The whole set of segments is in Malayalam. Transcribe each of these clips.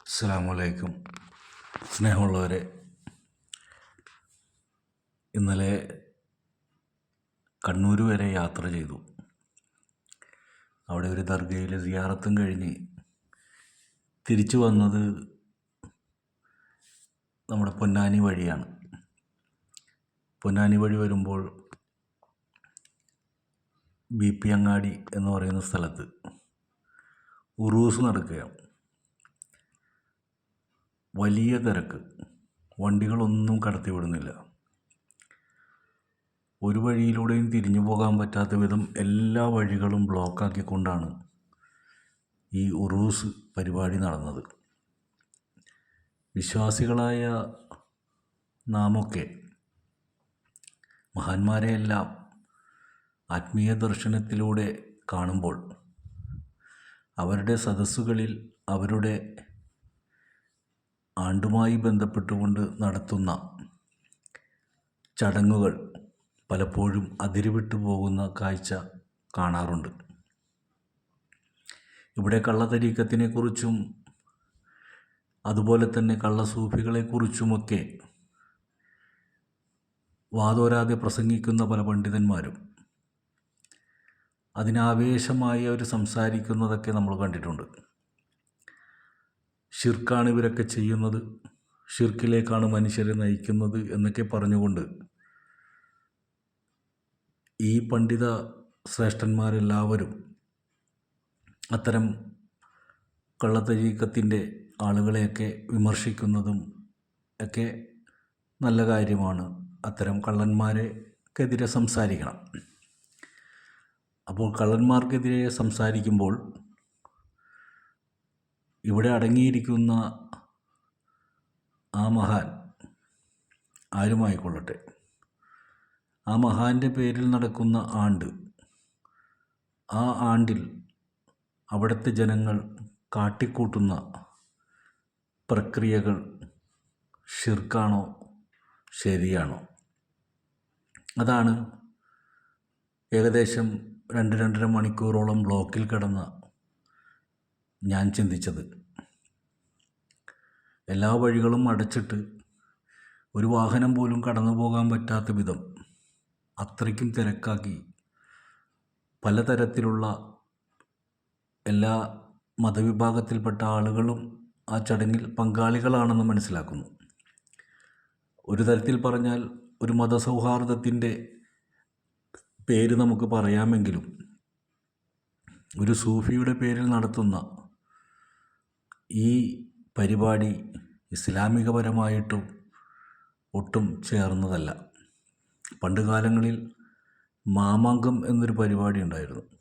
അസ്സാമലൈക്കും സ്നേഹമുള്ളവരെ ഇന്നലെ കണ്ണൂർ വരെ യാത്ര ചെയ്തു. അവിടെ ഒരു ദർഗയിൽ സിയാറത്തും കഴിഞ്ഞ് തിരിച്ചു വന്നത് നമ്മുടെ പൊന്നാനി വഴിയാണ്. പൊന്നാനി വഴി വരുമ്പോൾ ബി പി അങ്ങാടി എന്ന് പറയുന്ന സ്ഥലത്ത് ഉറൂസ് നടക്കുകയാണ്. വലിയ തിരക്ക്. വണ്ടികളൊന്നും കടത്തിവിടുന്നില്ല. ഒരു വഴിയിലൂടെയും തിരിഞ്ഞു പോകാൻ പറ്റാത്ത വിധം എല്ലാ വഴികളും ബ്ലോക്കാക്കിക്കൊണ്ടാണ് ഈ ഉറൂസ് പരിപാടി നടന്നത്. വിശ്വാസികളായ നാമൊക്കെ മഹാന്മാരെയെല്ലാം ആത്മീയ ദർശനത്തിലൂടെ കാണുമ്പോൾ അവരുടെ സദസ്സുകളിൽ അവരുടെ ആണ്ടുമായി ബന്ധപ്പെട്ടുകൊണ്ട് നടത്തുന്ന ചടങ്ങുകൾ പലപ്പോഴും അതിരുവിട്ടു പോകുന്ന കാഴ്ച കാണാറുണ്ട്. ഇവിടെ കള്ളത്തരീക്കത്തിനെക്കുറിച്ചും അതുപോലെ തന്നെ കള്ളസൂഫികളെക്കുറിച്ചുമൊക്കെ വാതോരാതെ പ്രസംഗിക്കുന്ന പല പണ്ഡിതന്മാരും അതിനാവേശമായി അവർ സംസാരിക്കുന്നതൊക്കെ നമ്മൾ കണ്ടിട്ടുണ്ട്. ഷിർക്കാണ് ഇവരൊക്കെ ചെയ്യുന്നത് ഷിർക്കിലേക്കാണ് മനുഷ്യരെ നയിക്കുന്നത് എന്നൊക്കെ പറഞ്ഞുകൊണ്ട് ഈ പണ്ഡിത ശ്രേഷ്ഠന്മാരെല്ലാവരും അത്തരം കള്ളത്തരീക്കത്തിന്റെ ആളുകളെയൊക്കെ വിമർശിക്കുന്നതും ഒക്കെ നല്ല കാര്യമാണ്. അത്തരം കള്ളന്മാരെക്കെതിരെ സംസാരിക്കണം. അപ്പോൾ കള്ളന്മാർക്കെതിരെ സംസാരിക്കുമ്പോൾ ഇവിടെ അടങ്ങിയിരിക്കുന്ന ആ മഹാൻ ആരുമായിക്കൊള്ളട്ടെ? ആ മഹാന്റെ പേരിൽ നടക്കുന്ന ആണ്ട് ആ ആണ്ടിൽ അവിടുത്തെ ജനങ്ങൾ കാട്ടിക്കൂട്ടുന്ന പ്രക്രിയകൾ ശിർക്കാണോ ശരിയാണോ? അതാണ് ഏകദേശം രണ്ട് രണ്ടര മണിക്കൂറോളം ബ്ലോക്കിൽ കിടന്ന ഞാൻ ചിന്തിച്ചത്. എല്ലാ വഴികളും അടച്ചിട്ട് ഒരു വാഹനം പോലും കടന്നു പോകാൻ പറ്റാത്ത വിധം അത്രയ്ക്കും തിരക്കാക്കി പലതരത്തിലുള്ള എല്ലാ മതവിഭാഗത്തിൽപ്പെട്ട ആളുകളും ആ ചടങ്ങിൽ പങ്കാളികളാണെന്ന് മനസ്സിലാക്കുന്നു. ഒരു തരത്തിൽ പറഞ്ഞാൽ ഒരു മതസൗഹാർദ്ദത്തിന്റെ പേര് നമുക്ക് പറയാമെങ്കിലും ഒരു സൂഫിയുടെ പേരിൽ നടത്തുന്ന ഈ പരിപാടി ഇസ്ലാമികപരമായിട്ടും ഒട്ടും ചേർന്നതല്ല. പണ്ടുകാലങ്ങളിൽ മാമാങ്കം എന്നൊരു പരിപാടി ഉണ്ടായിരുന്നു.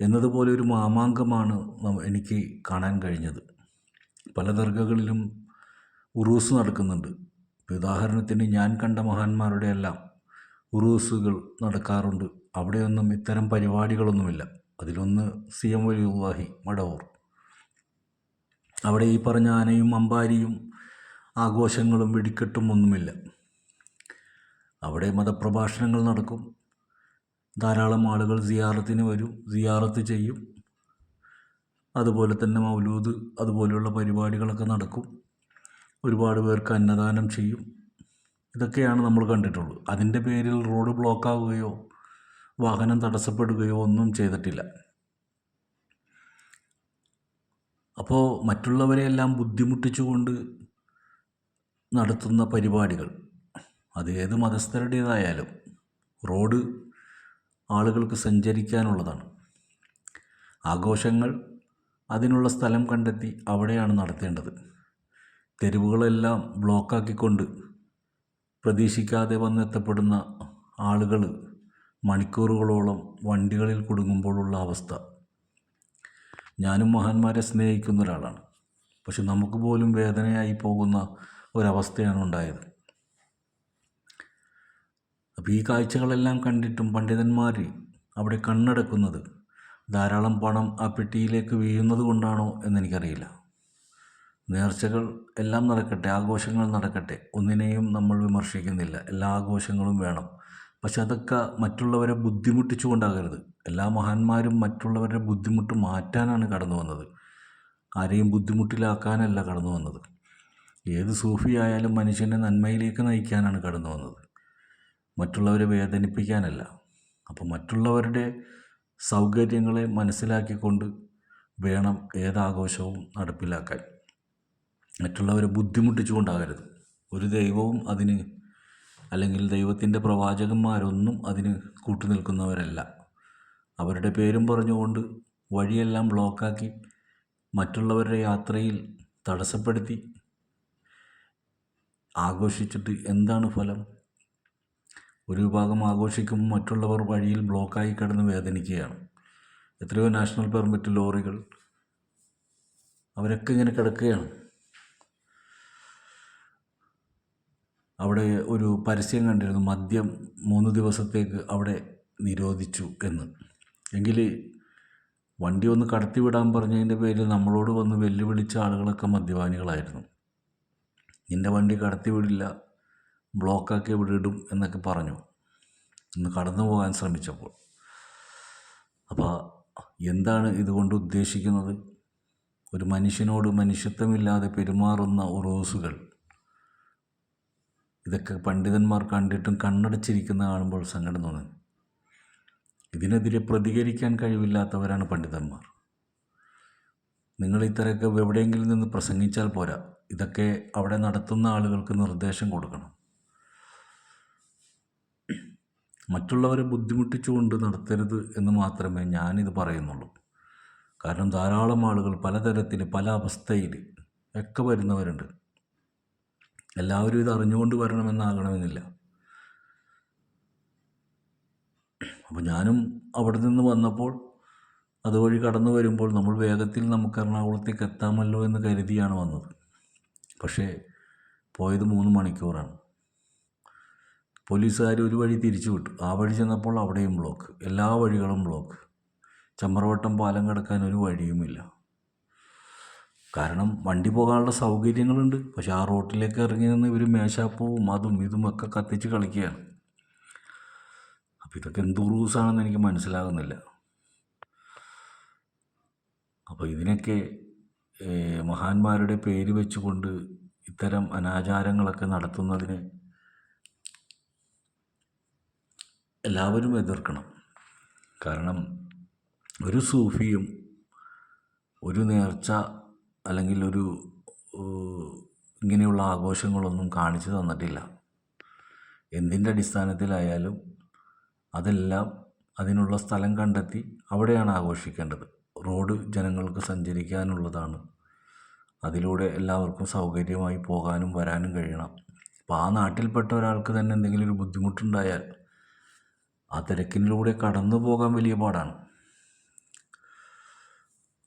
എന്നതുപോലെ ഒരു മാമാങ്കമാണ് എനിക്ക് കാണാൻ കഴിഞ്ഞത്. പല ദർഗകളിലും ഉറൂസ് നടക്കുന്നുണ്ട്. ഉദാഹരണത്തിന് ഞാൻ കണ്ട മഹാന്മാരുടെ എല്ലാം ഉറൂസുകൾ നടക്കാറുണ്ട്. അവിടെയൊന്നും ഇത്തരം പരിപാടികളൊന്നുമില്ല. അതിലൊന്ന് സി എം വലിയുവാഹി മടവൂർ. അവിടെ ഈ പറഞ്ഞ ആനയും അമ്പാരിയും ആഘോഷങ്ങളും വെടിക്കെട്ടും ഒന്നുമില്ല. അവിടെ മതപ്രഭാഷണങ്ങൾ നടക്കും. ധാരാളം ആളുകൾ സിയാറത്തിന് വരും സിയാറത്ത് ചെയ്യും. അതുപോലെ തന്നെ മൗലൂദ് അതുപോലെയുള്ള പരിപാടികളൊക്കെ നടക്കും. ഒരുപാട് പേർക്ക് അന്നദാനം ചെയ്യും. ഇതൊക്കെയാണ് നമ്മൾ കണ്ടിട്ടുള്ളൂ അതിന്റെ പേരിൽ റോഡ് ബ്ലോക്ക് ആവുകയോ വാഹനം തടസ്സപ്പെടുകയോ ഒന്നും ചെയ്തിട്ടില്ല. അപ്പോൾ മറ്റുള്ളവരെയെല്ലാം ബുദ്ധിമുട്ടിച്ചുകൊണ്ട് നടത്തുന്ന പരിപാടികൾ. അത് ഏത് മതസ്ഥരുടേതായാലും റോഡ് ആളുകൾക്ക് സഞ്ചരിക്കാനുള്ളതാണ്. ആഘോഷങ്ങൾ അതിനുള്ള സ്ഥലം കണ്ടെത്തി അവിടെയാണ് നടത്തേണ്ടത്. തെരുവുകളെല്ലാം ബ്ലോക്കാക്കിക്കൊണ്ട് പ്രതീക്ഷിക്കാതെ വന്നെത്തപ്പെടുന്ന ആളുകൾ മണിക്കൂറുകളോളം വണ്ടികളിൽ കുടുങ്ങുമ്പോഴുള്ള അവസ്ഥ. ഞാനും മഹാന്മാരെ സ്നേഹിക്കുന്ന ഒരാളാണ്. പക്ഷെ നമുക്ക് പോലും വേദനയായി പോകുന്ന ഒരവസ്ഥയാണ് ഉണ്ടായത്. അപ്പോൾ ഈ കാഴ്ചകളെല്ലാം കണ്ടിട്ടും പണ്ഡിതന്മാർ അവിടെ കണ്ണടക്കുന്നത് ധാരാളം പണം ആ പെട്ടിയിലേക്ക് വീഴുന്നത് കൊണ്ടാണോ എന്നെനിക്കറിയില്ല. നേർച്ചകൾ എല്ലാം നടക്കട്ടെ ആഘോഷങ്ങൾ നടക്കട്ടെ ഒന്നിനെയും നമ്മൾ വിമർശിക്കുന്നില്ല. എല്ലാ ആഘോഷങ്ങളും വേണം. പക്ഷെ അതൊക്കെ മറ്റുള്ളവരെ ബുദ്ധിമുട്ടിച്ചുകൊണ്ടാകരുത്. എല്ലാ മഹാന്മാരും മറ്റുള്ളവരുടെ ബുദ്ധിമുട്ട് മാറ്റാനാണ് കടന്നു വന്നത്. ആരെയും ബുദ്ധിമുട്ടിലാക്കാനല്ല കടന്നു വന്നത്. ഏത് സൂഫി ആയാലും മനുഷ്യനെ നന്മയിലേക്ക് നയിക്കാനാണ് കടന്നു വന്നത്. മറ്റുള്ളവരെ വേദനിപ്പിക്കാനല്ല. അപ്പോൾ മറ്റുള്ളവരുടെ സൗകര്യങ്ങളെ മനസ്സിലാക്കിക്കൊണ്ട് വേണം ഏതാഘോഷവും നടപ്പിലാക്കാൻ. മറ്റുള്ളവരെ ബുദ്ധിമുട്ടിച്ചുകൊണ്ടാകരുത്. ഒരു ദൈവവും അതിന് അല്ലെങ്കിൽ ദൈവത്തിന്റെ പ്രവാചകന്മാരൊന്നും അതിന് കൂട്ടുനിൽക്കുന്നവരല്ല. അവരുടെ പേരും പറഞ്ഞുകൊണ്ട് വഴിയെല്ലാം ബ്ലോക്കാക്കി മറ്റുള്ളവരുടെ യാത്രയിൽ തടസ്സപ്പെടുത്തി ആഘോഷിച്ചിട്ട് എന്താണ് ഫലം? ഒരു വിഭാഗം ആഘോഷിക്കുമ്പോൾ മറ്റുള്ളവർ വഴിയിൽ ബ്ലോക്കായി കിടന്ന് വേദനിക്കുകയാണ്. എത്രയോ നാഷണൽ പെർമിറ്റ് ലോറികൾ അവരൊക്കെ ഇങ്ങനെ കിടക്കുകയാണ്. അവിടെ ഒരു പരസ്യം കണ്ടിരുന്നു മദ്യം മൂന്ന് ദിവസത്തേക്ക് അവിടെ നിരോധിച്ചു എന്ന്. എങ്കിൽ വണ്ടി ഒന്ന് കടത്തിവിടാൻ പറഞ്ഞതിന്റെ പേരിൽ നമ്മളോട് വന്ന് വെല്ലുവിളിച്ച ആളുകളൊക്കെ മദ്യപാനികളായിരുന്നു. നിന്റെ വണ്ടി കടത്തിവിടില്ല ബ്ലോക്കാക്കി ഇവിടെ ഇടും എന്നൊക്കെ പറഞ്ഞു. ഒന്ന് കടന്നു പോകാൻ ശ്രമിച്ചപ്പോൾ. അപ്പോൾ എന്താണ് ഇതുകൊണ്ട് ഉദ്ദേശിക്കുന്നത്? ഒരു മനുഷ്യനോട് മനുഷ്യത്വമില്ലാതെ പെരുമാറുന്ന ഉറൂസുകൾ. ഇതൊക്കെ പണ്ഡിതന്മാർ കണ്ടിട്ടും കണ്ണടച്ചിരിക്കുന്ന കാണുമ്പോൾ സങ്കടം തോന്നി. ഇതിനെതിരെ പ്രതികരിക്കാൻ കഴിവില്ലാത്തവരാണ് പണ്ഡിതന്മാർ. നിങ്ങൾ ഇത്തരമൊക്കെ എവിടെയെങ്കിലും നിന്ന് പ്രസംഗിച്ചാൽ പോരാ. ഇതൊക്കെ അവിടെ നടത്തുന്ന ആളുകൾക്ക് നിർദ്ദേശം കൊടുക്കണം. മറ്റുള്ളവരെ ബുദ്ധിമുട്ടിച്ചുകൊണ്ട് നടത്തരുത് എന്ന് മാത്രമേ ഞാനിത് പറയുന്നുള്ളൂ. കാരണം ധാരാളം ആളുകൾ പലതരത്തിൽ പല അവസ്ഥയിൽ ഒക്കെ വരുന്നവരുണ്ട്. എല്ലാവരും ഇത് അറിഞ്ഞുകൊണ്ട് വരണമെന്നാകണമെന്നില്ല. അപ്പോൾ ഞാനും അവിടെ നിന്ന് വന്നപ്പോൾ അതുവഴി കടന്നു വരുമ്പോൾ നമ്മൾ വേഗത്തിൽ നമുക്ക് എറണാകുളത്തേക്ക് എത്താമല്ലോ എന്ന് കരുതിയാണ് വന്നത്. പക്ഷേ പോയത് മൂന്ന് മണിക്കൂറാണ്. പോലീസുകാർ ഒരു വഴി തിരിച്ചു വിട്ടു. ആ വഴി ചെന്നപ്പോൾ അവിടെയും ബ്ലോക്ക് എല്ലാ വഴികളും ബ്ലോക്ക് ചമ്രവട്ടം പാലം കിടക്കാൻ ഒരു വഴിയുമില്ല. കാരണം വണ്ടി പോകാനുള്ള സൗകര്യങ്ങളുണ്ട്. പക്ഷേ ആ റോട്ടിലേക്ക് ഇറങ്ങി നിന്ന് ഇവർ മേശാപ്പവും അതും ഇതും ഒക്കെ കത്തിച്ച് കളിക്കുകയാണ്. അപ്പോൾ ഇതൊക്കെ എന്ത് റൂസാണെന്ന് എനിക്ക് മനസ്സിലാകുന്നില്ല. അപ്പോൾ ഇതിനൊക്കെ മഹാന്മാരുടെ പേര് വെച്ചുകൊണ്ട് ഇത്തരം അനാചാരങ്ങളൊക്കെ നടത്തുന്നതിന് എല്ലാവരും എതിർക്കണം. കാരണം ഒരു സൂഫിയും ഒരു നേർച്ച അല്ലെങ്കിൽ ഒരു ഇങ്ങനെയുള്ള ആഘോഷങ്ങളൊന്നും കാണിച്ചു തന്നിട്ടില്ല. എന്തിന്റെ അടിസ്ഥാനത്തിലായാലും അതെല്ലാം അതിനുള്ള സ്ഥലം കണ്ടെത്തി അവിടെയാണ് ആഘോഷിക്കേണ്ടത്. റോഡ് ജനങ്ങൾക്ക് സഞ്ചരിക്കാനുള്ളതാണ്. അതിലൂടെ എല്ലാവർക്കും സൗകര്യമായി പോകാനും വരാനും കഴിയണം. അപ്പോൾ ആ നാട്ടിൽപ്പെട്ട ഒരാൾക്ക് തന്നെ എന്തെങ്കിലും ഒരു ബുദ്ധിമുട്ടുണ്ടായാൽ ആ തിരക്കിനിലൂടെ കടന്നു പോകാൻ വലിയ പാടാണ്.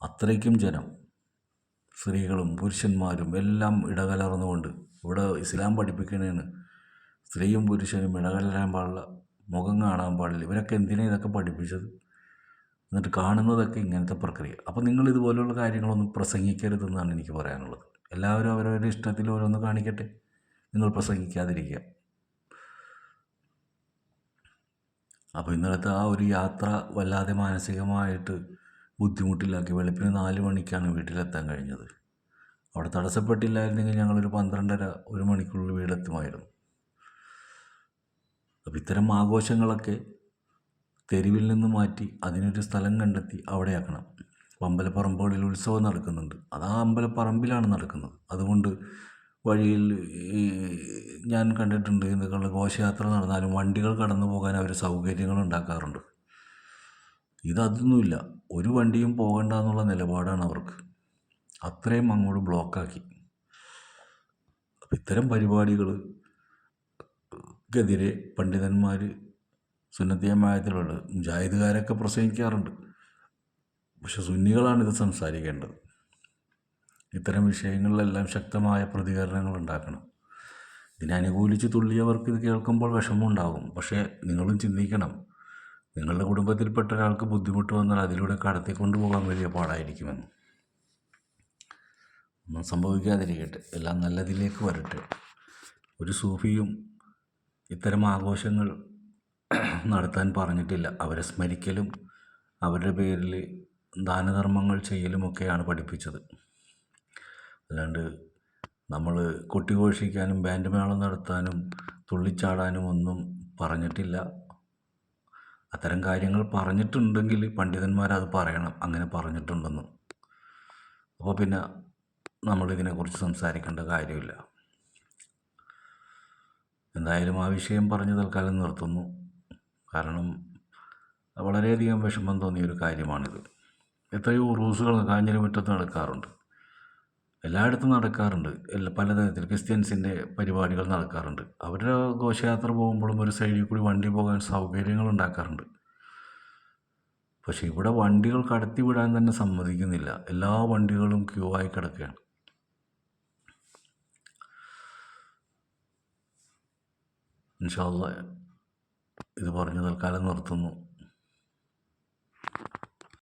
അത്രയ്ക്കും ജനം സ്ത്രീകളും പുരുഷന്മാരും എല്ലാം ഇടകലർന്നുകൊണ്ട് ഇവിടെ ഇസ്ലാം പഠിപ്പിക്കണേന് സ്ത്രീയും പുരുഷനും ഇടകലരാൻ പാടില്ല മുഖം കാണാൻ പാടില്ല. ഇവരൊക്കെ എന്തിനാണ് ഇതൊക്കെ പഠിപ്പിച്ചത്? എന്നിട്ട് കാണുന്നതൊക്കെ ഇങ്ങനത്തെ പ്രക്രിയ. അപ്പോൾ നിങ്ങൾ ഇതുപോലുള്ള കാര്യങ്ങളൊന്നും പ്രസംഗിക്കരുതെന്നാണ് എനിക്ക് പറയാനുള്ളത്. എല്ലാവരും അവരവരുടെ ഇഷ്ടത്തിൽ ഓരോന്ന് കാണിക്കട്ടെ. നിങ്ങൾ പ്രസംഗിക്കാതിരിക്കുക. അപ്പോൾ ഇന്നലത്തെ ആ ഒരു യാത്ര വല്ലാതെ മാനസികമായിട്ട് ബുദ്ധിമുട്ടിലാക്കി. വെളുപ്പിന് നാല് മണിക്കാണ് വീട്ടിലെത്താൻ കഴിഞ്ഞത്. അവിടെ തടസ്സപ്പെട്ടില്ലായിരുന്നെങ്കിൽ ഞങ്ങളൊരു പന്ത്രണ്ടര ഒരു മണിക്കുള്ളിൽ വീടെത്തുമായിരുന്നു. അപ്പോൾ ഇത്തരം ആഘോഷങ്ങളൊക്കെ തെരുവിൽ നിന്ന് മാറ്റി അതിനൊരു സ്ഥലം കണ്ടെത്തി അവിടെയാക്കണം. അമ്പലപ്പറമ്പുകളിൽ ഉത്സവം നടക്കുന്നുണ്ട്. അത് ആ അമ്പലപ്പറമ്പിലാണ് നടക്കുന്നത്. അതുകൊണ്ട് വഴിയിൽ ഞാൻ കണ്ടിട്ടുണ്ട് എന്തൊക്കെയുള്ള ഘോഷയാത്ര നടന്നാലും വണ്ടികൾ കടന്നു പോകാൻ അവർ സൗകര്യങ്ങൾ ഉണ്ടാക്കാറുണ്ട്. ഇതൊന്നുമില്ല ഒരു വണ്ടിയും പോകണ്ട എന്നുള്ള നിലപാടാണ് അവർക്ക്. അത്രയും അങ്ങോട്ട് ബ്ലോക്കാക്കി. ഇത്തരം പരിപാടികൾ ക്കെതിരെ പണ്ഡിതന്മാർ സുന്നത്തിയമായത്തിലുള്ളത് മുജാഹിദുകാരൊക്കെ പ്രസംഗിക്കാറുണ്ട്. പക്ഷെ സുന്നികളാണിത് സംസാരിക്കേണ്ടത്. ഇത്തരം വിഷയങ്ങളിലെല്ലാം ശക്തമായ പ്രതികരണങ്ങൾ ഉണ്ടാക്കണം. ഇതിനെ അനുകൂലിച്ച് തുള്ളിയവർക്ക് ഇത് കേൾക്കുമ്പോൾ വിഷമമുണ്ടാകും. പക്ഷേ നിങ്ങളും ചിന്തിക്കണം. നിങ്ങളുടെ കുടുംബത്തിൽപ്പെട്ട ഒരാൾക്ക് ബുദ്ധിമുട്ട് വന്നാൽ അതിലൂടെ കടത്തിക്കൊണ്ട് പോകാൻ വലിയ പാടായിരിക്കുമെന്ന്. ഒന്നും സംഭവിക്കാതിരിക്കട്ടെ. എല്ലാം നല്ലതിലേക്ക് വരട്ടെ. ഒരു സൂഫിയും ഇത്തരം ആഘോഷങ്ങൾ നടത്താൻ പറഞ്ഞിട്ടില്ല. അവരെ സ്മരിക്കലും അവരുടെ പേരിൽ ദാനധർമ്മങ്ങൾ ചെയ്യലുമൊക്കെയാണ് പഠിപ്പിച്ചത്. അല്ലാണ്ട് നമ്മൾ കൊട്ടിഘോഷിക്കാനും ബാൻഡ് മേളം നടത്താനും തുള്ളിച്ചാടാനും ഒന്നും പറഞ്ഞിട്ടില്ല. അത്തരം കാര്യങ്ങൾ പറഞ്ഞിട്ടുണ്ടെങ്കിൽ പണ്ഡിതന്മാരത് പറയണം. അങ്ങനെ പറഞ്ഞിട്ടുണ്ടെന്ന്. അപ്പോൾ പിന്നെ നമ്മളിതിനെക്കുറിച്ച് സംസാരിക്കേണ്ട കാര്യമില്ല. എന്തായാലും ആ വിഷയം പറഞ്ഞ് തൽക്കാലം നിർത്തുന്നു. കാരണം വളരെയധികം വിഷമം തോന്നിയൊരു കാര്യമാണിത്. എത്രയോ ഉറൂസുകൾ കാഞ്ഞിരമുറ്റത്ത് നടക്കാറുണ്ട്. എല്ലായിടത്തും നടക്കാറുണ്ട്. എല്ലാ പലതരത്തിൽ ക്രിസ്ത്യൻസിന്റെ പരിപാടികൾ നടക്കാറുണ്ട്. അവരുടെ ഘോഷയാത്ര പോകുമ്പോഴും ഒരു സൈഡിൽ കൂടി വണ്ടി പോകാൻ സൗകര്യങ്ങൾ ഉണ്ടാക്കാറുണ്ട്. പക്ഷേ ഇവിടെ വണ്ടികൾ കടത്തി വിടാൻ തന്നെ സമ്മതിക്കുന്നില്ല. എല്ലാ വണ്ടികളും ക്യൂ ആയി കിടക്കുകയാണ്. ഇൻഷാല്ല ഇത് പറഞ്ഞ് തൽക്കാലം നിർത്തുന്നു.